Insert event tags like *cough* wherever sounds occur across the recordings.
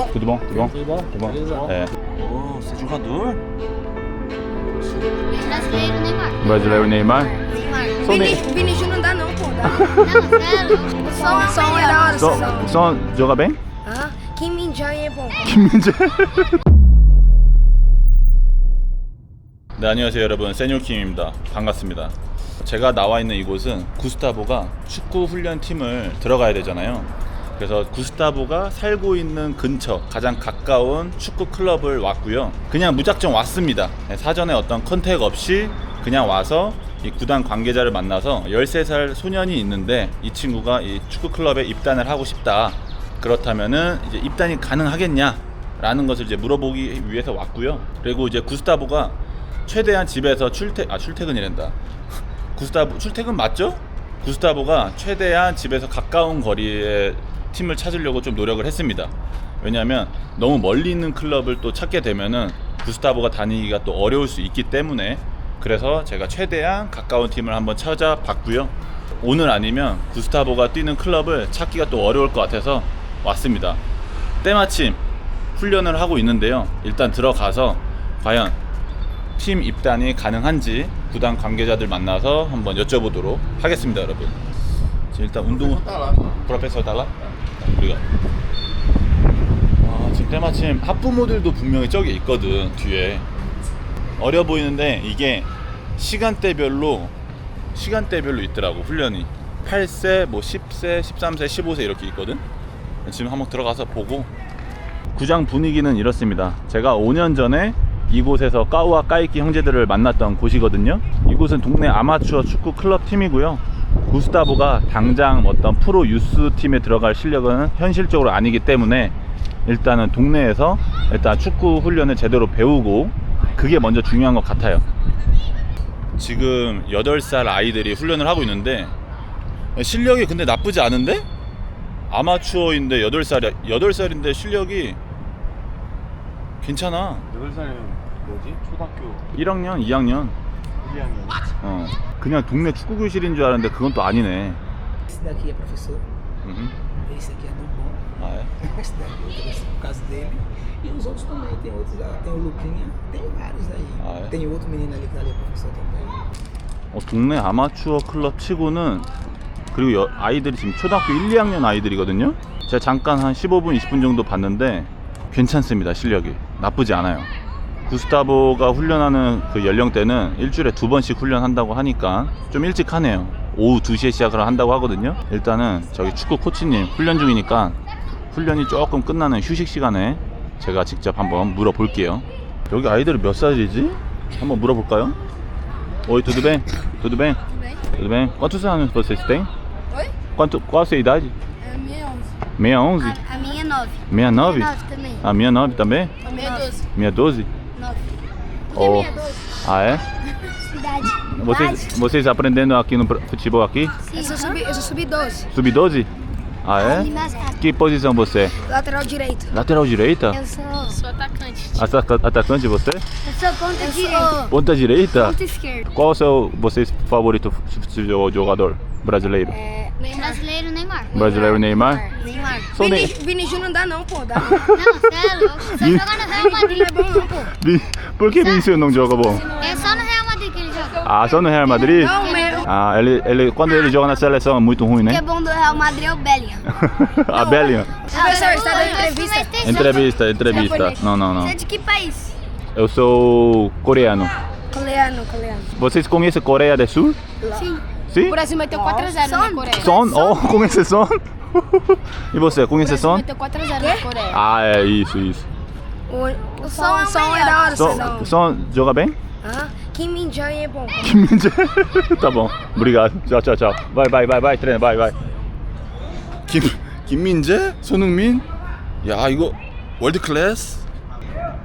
bom? Tudo bom? Tudo bom? Beleza. É. Ô, você é jogador? Brasileiro Neymar. Brasileiro Neymar? Neymar. Vini, Vini Júnior não dá não, pô. Dá. Não. O som, Som é da hora, Son, som. son joga bem? Ah, Kim Min Jae é bom. 김민재. 네 안녕하세요 여러분 세뇨킴입니다 반갑습니다 제가 나와 있는 이곳은 구스타보가 축구 훈련팀을 들어가야 되잖아요 그래서 구스타보가 살고 있는 근처 가장 가까운 축구 클럽을 왔고요. 그냥 무작정 왔습니다. 네, 사전에 어떤 컨택 없이 그냥 와서 이 구단 관계자를 만나서 13살 소년이 있는데 이 친구가 이 축구 클럽에 입단을 하고 싶다. 그렇다면은 이제 입단이 가능하겠냐 라는 것을 이제 물어보기 위해서 왔고요. 그리고 이제 구스타보가 최대한 집에서 출퇴 아 출퇴근이란다. *laughs* 구스타보 출퇴근 맞죠? 구스타보가 최대한 집에서 가까운 거리에 팀을 찾으려고 좀 노력을 했습니다. 왜냐하면 너무 멀리 있는 클럽을 또 찾게 되면은 구스타보가 다니기가 또 어려울 수 있기 때문에 그래서 제가 최대한 가까운 팀을 한번 찾아봤고요. 오늘 아니면 구스타보가 뛰는 클럽을 찾기가 또 어려울 것 같아서 왔습니다. 때마침 훈련을 하고 있는데요. 일단 들어가서 과연 팀 입단이 가능한지 구단 관계자들 만나서 한번 여쭤보도록 하겠습니다, 여러분. 지금 일단 운동 프로페서 달라 우리가 아, 지금 때마침 학부모들도 분명히 저기 있거든 뒤에 어려 보이는데 이게 시간대별로 시간대별로 있더라고 훈련이 8세, 뭐 10세, 13세, 15세 이렇게 있거든. 지금 한번 들어가서 보고 구장 분위기는 이렇습니다. 제가 5년 전에 이곳에서 까우와 까이키 형제들을 만났던 곳이거든요. 이곳은 동네 아마추어 축구 클럽 팀이고요. 구스타보가 당장 어떤 프로 유스 팀에 들어갈 실력은 현실적으로 아니기 때문에 일단은 동네에서 일단 축구 훈련을 제대로 배우고 그게 먼저 중요한 것 같아요. 지금 8살 아이들이 훈련을 하고 있는데 실력이 근데 나쁘지 않은데? 아마추어인데 8살이 8살인데 실력이 괜찮아. 8살이면 뭐지? 초등학교 1학년, 2학년. 1학년 어. 그냥 동네 축구 교실인 줄 알았는데 그건 또 아니네. Esse daqui é professor, 음. esse aqui é do bom, 아, 예. esse daqui é o caso dele. E os outros também, tem outros lá, tem o Luquinha, tem vários aí. Ah, é? Tem outro menino ali que tá ali, professor também. 어, 동네 아마추어 클럽 치고는 그리고 여- 아이들이 지금 초등학교 1, 2학년 아이들이거든요. 제가 잠깐 한 15분, 20분 정도 봤는데 괜찮습니다. 실력이 나쁘지 않아요. 구스타보가 훈련하는 그 연령대는 일주일에 두 번씩 훈련한다고 하니까 좀 일찍 하네요. 오후 2시에 시작을 한다고 하거든요. 일단은 저기 축구 코치님 훈련 중이니까 훈련이 조금 끝나는 휴식 시간에 제가 직접 한번 물어볼게요. 여기 아이들이 몇 살이지? 한번 물어볼까요? Oi, tudo bem? Tudo bem? bem. Tudo bem? Quantos anos vocês têm? Oi? Quanto, qual a sua idade? É minha 11. 611? A, a minha é nove. 69? Nove também. Ah, 69 também? A minha 12. 612? Nove. Oh. Ah, é? Cidade. Vocês, vocês aprendendo aqui no futebol aqui? Eu sou sub, eu sou sub 12. Sub-12? Ah, é? Que posição você é? Lateral direito. Lateral direita? eu sou. Sou atacante. Ataca- atacante você? Eu sou ponta direita. Ponta direita? Ponta esquerda. Qual o seu vocês favorito jogador brasileiro? É, brasileiro Neymar. Brasileiro Neymar? Neymar. Sou Vini, Ne- Vini Júnior não dá não, pô. Dá. Não, sério. Só joga no Real Madrid. Não é bom não, pô. Por que Vinícius não joga bom? É só no Real Madrid que ele joga. Ah, só no Real Madrid? Não, meu. Ah, ele, ele, quando ele joga na seleção é muito ruim, O que né? é bom do Real Madrid é o Bellingham. A Bellingham. Professor, está dando entrevista? Entrevista, entrevista. Não, não, não. Você é de que país? Eu sou coreano. Coreano, coreano. Vocês conhecem Coreia do Sul? Sim. Sim? O Brasil meteu 4x0 na Coreia. Son? Oh, conhece Son? E você, conhece Son? Meteu 4x0 na Coreia. Ah, é isso, isso. O, o som som, é da hora, Son, som. Son joga bem? Ah, Kim Min Jae é bom. 김민재? tá bom. Obrigado. Tchau, tchau, tchau. Vai, vai, vai, vai, treina, vai, vai. 김, 김민재? 손흥민? 야, 이거 월드 클래스?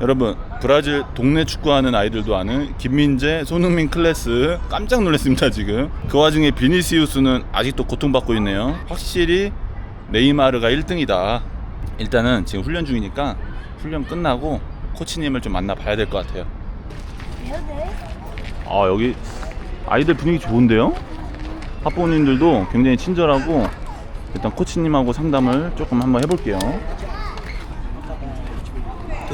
여러분, 브라질 동네 축구하는 아이들도 아는 김민재, 손흥민 클래스 깜짝 놀랐습니다, 지금. 그 와중에 비니시우스는 아직도 고통받고 있네요. 확실히 네이마르가 1등이다. 일단은 지금 훈련 중이니까 훈련 끝나고 코치님을 좀 만나 봐야 될 것 같아요. 아 여기 아이들 분위기 좋은데요? 학부모님들도 굉장히 친절하고 일단 코치님하고 상담을 조금 한번 해볼게요.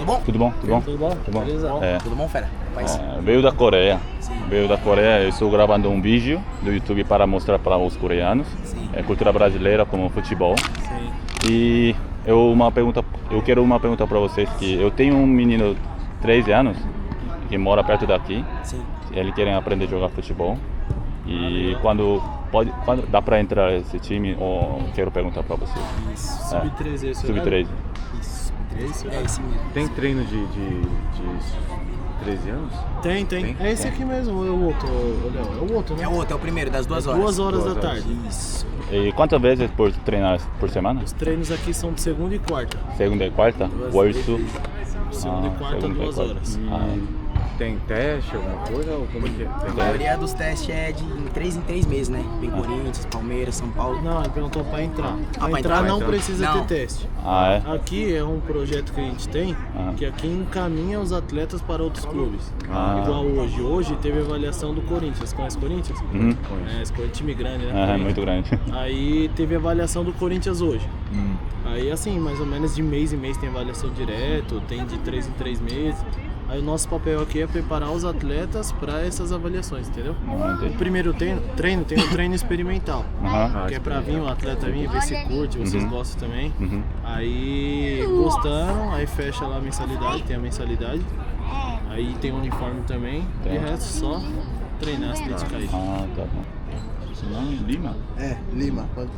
Bom? Tudo bom? Tudo bom? Tudo bom? Tudo bom? Beleza. É. Tudo bom, fera? Paz. É, veio da Coreia. Veio da Coreia. Eu estou gravando um vídeo do YouTube para mostrar para os coreanos Sim. é, cultura brasileira como futebol. Sim. E eu uma pergunta, eu quero uma pergunta para vocês que eu tenho um menino de 13 anos que mora perto daqui. Sim. Ele quer aprender a jogar futebol. E quando pode, quando dá para entrar esse time, ou quero perguntar para vocês. Isso. É, Sub-13 é esse Sub-13. horário? Isso. É esse mesmo. Tem treino de, de, de 13 anos? Tem, tem, Tem? É esse aqui mesmo, é o outro, ô, Léo. É o outro, né? É o outro, é o primeiro, das duas horas. Duas horas Duas da horas. tarde. Isso. E quantas vezes por treinar por semana? Os treinos aqui são de segunda e quarta. Segunda e quarta? Duas 월수? Segunda e quarta, segunda e duas quarta. horas. Ah, Tem teste, alguma coisa? Ou como que é? A maioria dos testes é de em três em três meses, né? Vem Corinthians, Palmeiras, São Paulo. Não, ele perguntou pra entrar. Pra pra entrar entrar, não então. precisa Não. ter teste. ah é? Aqui é um projeto que a gente tem, Ah. que aqui encaminha os atletas para outros clubes. Ah. Igual hoje. Hoje teve avaliação do Corinthians. Conhece o Corinthians? Uhum. É, esse Corinthians é time grande, né? Ah, é muito grande. Aí teve avaliação do Corinthians hoje. Hum. Aí assim, mais ou menos de mês em mês tem avaliação direto, tem de três em três meses. Aí o nosso papel aqui é preparar os atletas para essas avaliações, entendeu? O primeiro treino, treino tem o treino experimental. Aham. Que é pra vir o atleta vir ver se curte, vocês Uhum. gostam também. Uhum. Aí gostando, aí fecha lá a mensalidade, tem a mensalidade. Aí tem o uniforme também. Tem. E o resto só treinar, se dedicar aí. Ah, tá bom. Seu nome é Lima? É, Lima, pode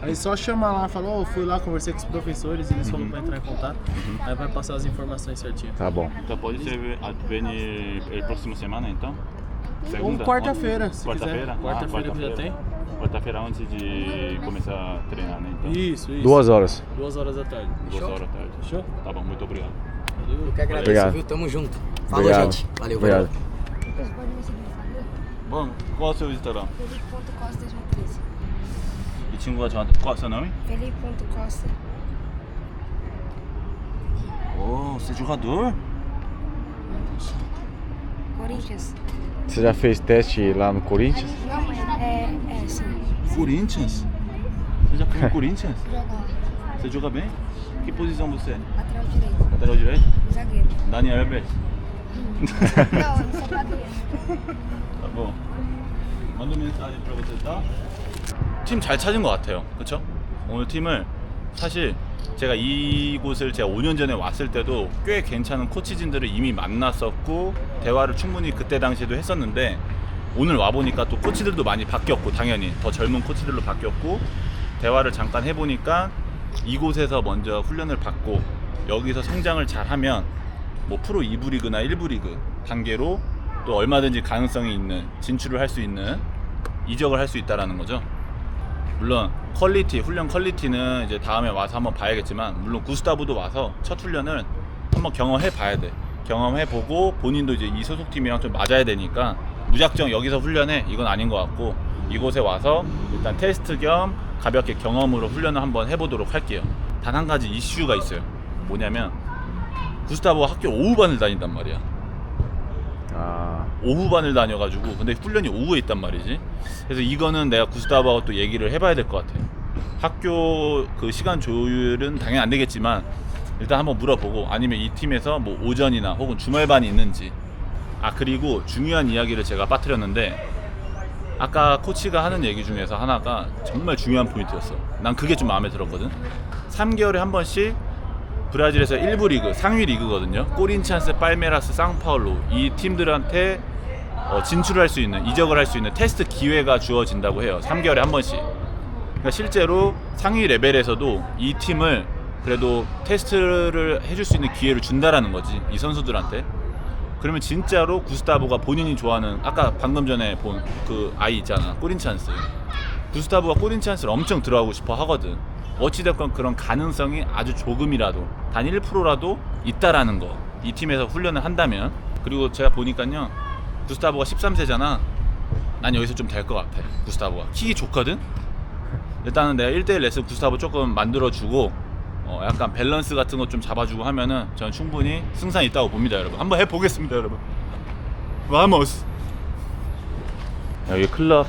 Aí só chama lá, fala, ó, fui lá, conversei com os professores, eles falaram pra entrar em contato. Aí vai passar as informações certinho. Tá bom. Então pode ser a- venir a próxima semana então? Ou quarta-feira, se Quarta-feira? quiser. Quarta-feira Ah, que já tem. Quarta-feira antes de começar a treinar, né? Então, Isso, isso. Duas horas. Duas horas da tarde. duas horas da tarde. Fechou? Tá bom, muito obrigado. Eu que agradeço, Obrigado. viu? Tamo junto. Falou, Obrigado. gente. Valeu, Obrigado. valeu. Bom, qual é o seu Instagram? Felipe.costa 2013. 이 친구가 저한테 qual é o seu nome? Felipe.costa. Ô, você é jogador? Corinthians. Você já fez teste lá no Corinthians? Não, é, é, sim. Corinthians? Você já foi no Corinthians? *laughs* Jogar. Você joga bem? Que posição você é? Lateral direito. Lateral direito? Zagueiro. Daniel Herbert. Não, eu sou padrinho. *laughs* 아, 뭐 만두 멘사지 프로그램다 팀 잘 찾은 것 같아요 그쵸? 오늘 팀을 사실 제가 이곳을 제가 5년 전에 왔을 때도 꽤 괜찮은 코치진들을 이미 만났었고 대화를 충분히 그때 당시에도 했었는데 오늘 와 보니까 또 코치들도 많이 바뀌었고 당연히 더 젊은 코치들로 바뀌었고 대화를 잠깐 해보니까 이곳에서 먼저 훈련을 받고 여기서 성장을 잘하면 뭐 프로 2부 리그나 1부 리그 단계로 또 얼마든지 가능성이 있는 진출을 할 수 있는 이적을 할 수 있다라는 거죠. 물론 퀄리티 훈련 퀄리티는 이제 다음에 와서 한번 봐야겠지만 물론 구스타브도 와서 첫 훈련을 한번 경험해 봐야 돼. 경험해 보고 본인도 이제 이 소속팀이랑 좀 맞아야 되니까 무작정 여기서 훈련해 이건 아닌 것 같고 이곳에 와서 일단 테스트 겸 가볍게 경험으로 훈련을 한번 해보도록 할게요. 단 한 가지 이슈가 있어요. 뭐냐면 구스타브가 학교 오후반을 다닌단 말이야. 아, 오후반을 다녀가지고 근데 훈련이 오후에 있단 말이지 그래서 이거는 내가 구스타브하고 또 얘기를 해봐야 될 것 같아 학교 그 시간 조율은 당연히 안 되겠지만 일단 한번 물어보고 아니면 이 팀에서 뭐 오전이나 혹은 주말반이 있는지. 아 그리고 중요한 이야기를 제가 빠뜨렸는데 아까 코치가 하는 얘기 중에서 하나가 정말 중요한 포인트였어 난 그게 좀 마음에 들었거든. 3개월에 한 번씩 브라질에서 1부 리그 상위 리그거든요. 꼬린찬스, 빨메라스, 상파울로 이 팀들한테 어, 진출할 수 있는 이적을 할 수 있는 테스트 기회가 주어진다고 해요. 3개월에 한 번씩. 그러니까 실제로 상위 레벨에서도 이 팀을 그래도 테스트를 해줄 수 있는 기회를 준다라는 거지 이 선수들한테. 그러면 진짜로 구스타보가 본인이 좋아하는 아까 방금 전에 본 그 아이 있잖아 꼬린 찬스 구스타브가 꼬린 찬스를 엄청 들어가고 싶어 하거든. 어찌됐건 그런 가능성이 아주 조금이라도 단 1%라도 있다라는 거. 이 팀에서 훈련을 한다면 그리고 제가 보니까요 구스타브가 13세잖아. 난 여기서 좀 될 것 같아. 구스타브가 킥이 좋거든. 일단은 내가 1대1 레슨 구스타브 조금 만들어주고 어, 약간 밸런스 같은 거좀 잡아주고 하면은 저는 충분히 승산 있다고 봅니다, 여러분. 한번 해보겠습니다, 여러분. 와모스. 여기 클럽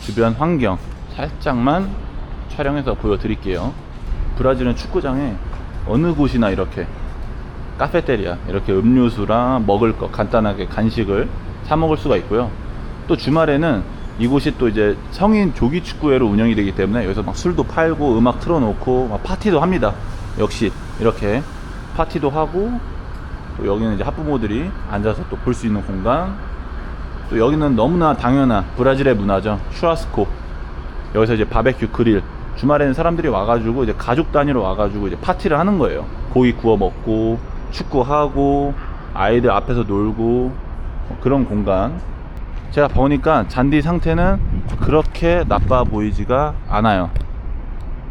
주변 환경 살짝만 촬영해서 보여드릴게요. 브라질은 축구장에 어느 곳이나 이렇게 카페테리아 이렇게 음료수랑 먹을 거 간단하게 간식을 사 먹을 수가 있고요. 또 주말에는 이곳이 또 이제 성인 조기 축구회로 운영이 되기 때문에 여기서 막 술도 팔고 음악 틀어놓고 막 파티도 합니다. 역시 이렇게 파티도 하고 또 여기는 이제 학부모들이 앉아서 또 볼 수 있는 공간. 또 여기는 너무나 당연한 브라질의 문화죠. 슈아스코. 여기서 이제 바베큐 그릴. 주말에는 사람들이 와가지고 이제 가족 단위로 와가지고 이제 파티를 하는 거예요. 고기 구워 먹고 축구하고 아이들 앞에서 놀고 뭐 그런 공간. 제가 보니까 잔디 상태는 그렇게 나빠 보이지가 않아요.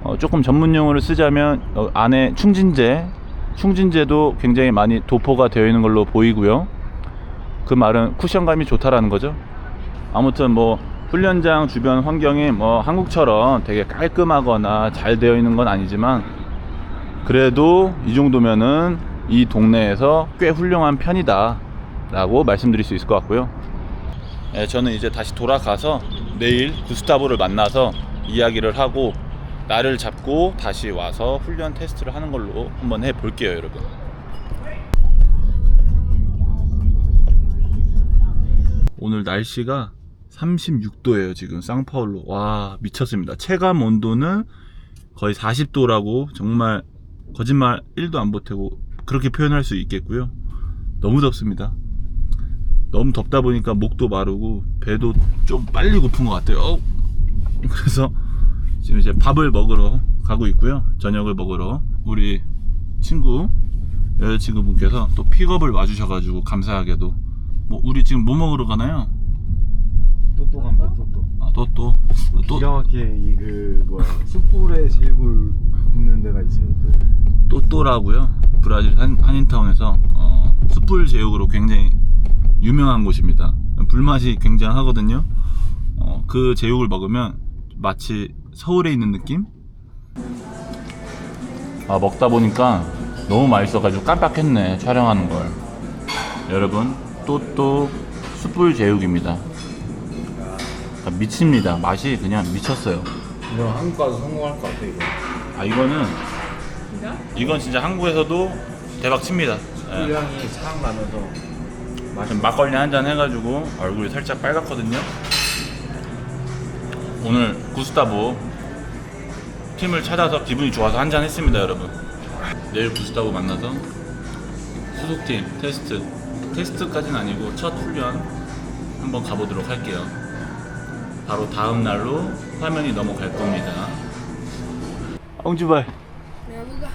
어, 조금 전문 용어를 쓰자면 어, 안에 충진제 충진제도 굉장히 많이 도포가 되어 있는 걸로 보이고요. 그 말은 쿠션감이 좋다라는 거죠. 아무튼 뭐 훈련장 주변 환경이 뭐 한국처럼 되게 깔끔하거나 잘 되어 있는 건 아니지만 그래도 이 정도면은 이 동네에서 꽤 훌륭한 편이다 라고 말씀드릴 수 있을 것 같고요. 예, 저는 이제 다시 돌아가서 내일 구스타보를 만나서 이야기를 하고 날을 잡고 다시 와서 훈련 테스트를 하는 걸로 한번 해 볼게요 여러분. 오늘 날씨가 36도예요 지금 쌍파울로. 와 미쳤습니다. 체감 온도는 거의 40도라고 정말 거짓말 1도 안 보태고 그렇게 표현할 수 있겠고요. 너무 덥습니다 너무 덥다 보니까 목도 마르고 배도 좀 빨리 고픈 것 같아요. 그래서 지금 이제 밥을 먹으러 가고 있고요. 저녁을 먹으러 우리 친구 여자친구분께서 또 픽업을 와주셔가지고 감사하게도 뭐 우리 지금 뭐 먹으러 가나요? 또또 갑니다. 또또. 아, 또, 또, 또, 기가 막히게 이그 뭐야 숯불에 제육을 굽는 데가 있어요 또. 또또라고요. 브라질 한, 한인타운에서 어, 숯불 제육으로 굉장히 유명한 곳입니다. 불맛이 굉장하거든요. 어, 그 제육을 먹으면 마치 서울에 있는 느낌? 아 먹다 보니까 너무 맛있어가지고 깜빡했네 촬영하는 걸. 여러분 또또 숯불 제육입니다. 아, 미칩니다. 맛이 그냥 미쳤어요. 이거 한국 가서 성공할 것 같아 이거 아 이거는 이건 진짜 한국에서도 대박 칩니다. 예. 불량이 싹 나면서 지금 막걸리 한 잔 해가지고 얼굴이 살짝 빨갛거든요. 오늘 구스타보 팀을 찾아서 기분이 좋아서 한 잔 했습니다, 여러분. 내일 구스타보 만나서 소속팀 테스트 테스트까지는 아니고 첫 훈련 한번 가보도록 할게요. 바로 다음 날로 화면이 넘어갈 겁니다. 엉주발 Nenhum lugar.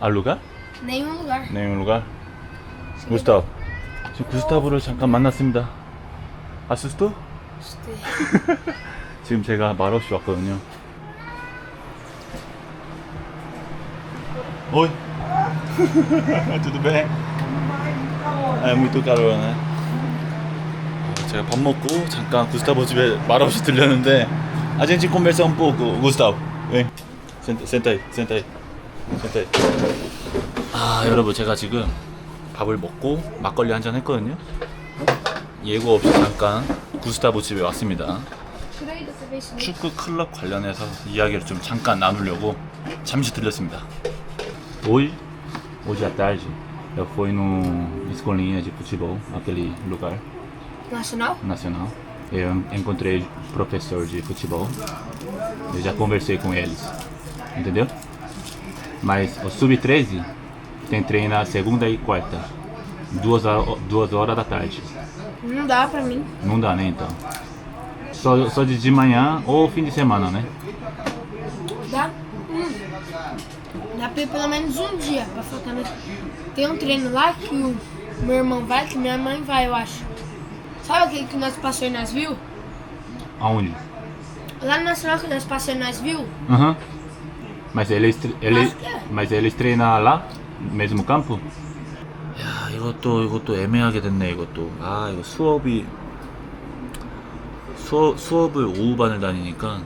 알루가? Nenhum lugar. nenhum lugar. 구스타브. 지금 구스타브를 잠깐 만났습니다. 아스스토? 지금 제가 말없이 왔거든요. Oi. Tudo bem? É muito caro, né? 제가 밥 먹고 잠깐 구스타브 집에 말없이 들렸는데 a gente conversa um pouco, Gustavo. Vem. Senta, senta aí, senta aí. Senta aí. 아 여러분 제가 지금 밥을 먹고 막걸리 한 잔 했거든요 예고 없이 잠깐 구스타보 집에 왔습니다 축구 클럽 관련해서 이야기를 좀 잠깐 나누려고 잠시 들렸습니다 Hoje, hoje à tarde, eu fui no escolinha de futebol, aquele lugar Nacional? nacional. Eu encontrei professor de futebol. Eu já conversei com eles. Entendeu? Mas o sub-13 tem treino na segunda e quarta. Duas, ho- duas horas da tarde. Não dá pra mim. Não dá, né, então? Só, só de, de manhã ou fim de semana, né? Dá? Hum. Dá pra ir pelo menos um dia pra. Tem um treino lá que o meu irmão vai, que minha mãe vai, eu acho. Sabe aquele que nós passou e nós viu? Aonde? Lá no Nacional que nós passou e nós viu? Aham. Mas eles, tre- ele, Acho que é. mas eles treinam lá? Mesmo campo? 야 이것도 이것도 애매하게 됐네 이것도 아 이거 수업이 수업, 수업을 오후 반을 다니니까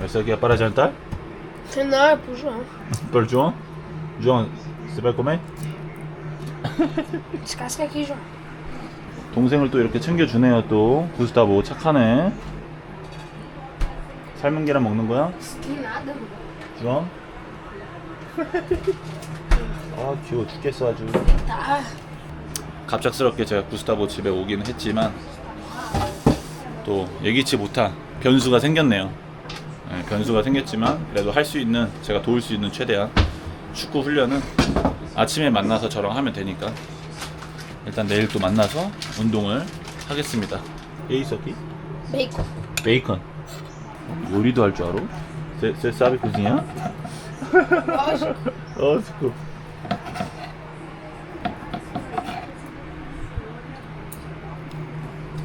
Essa aqui é para jantar? Não, é pro João. Para o João? João, você vai comer? Descasca aqui, João. 동생을 또 이렇게 챙겨주네요 또 구스타보 착하네 삶은 계란 먹는 거야? Nada, mano. 아 귀여워 죽겠어 아주. 갑작스럽게 제가 구스타보 집에 오긴 했지만 또 예기치 못한 변수가 생겼네요. 네, 변수가 생겼지만 그래도 할 수 있는 제가 도울 수 있는 최대한 축구 훈련은 아침에 만나서 저랑 하면 되니까 일단 내일 또 만나서 운동을 하겠습니다. 에이서키? Bacon. 베이컨. 요리도 할 줄 알아? 세, 세 사비 cozinhar? Lógico. Lógico.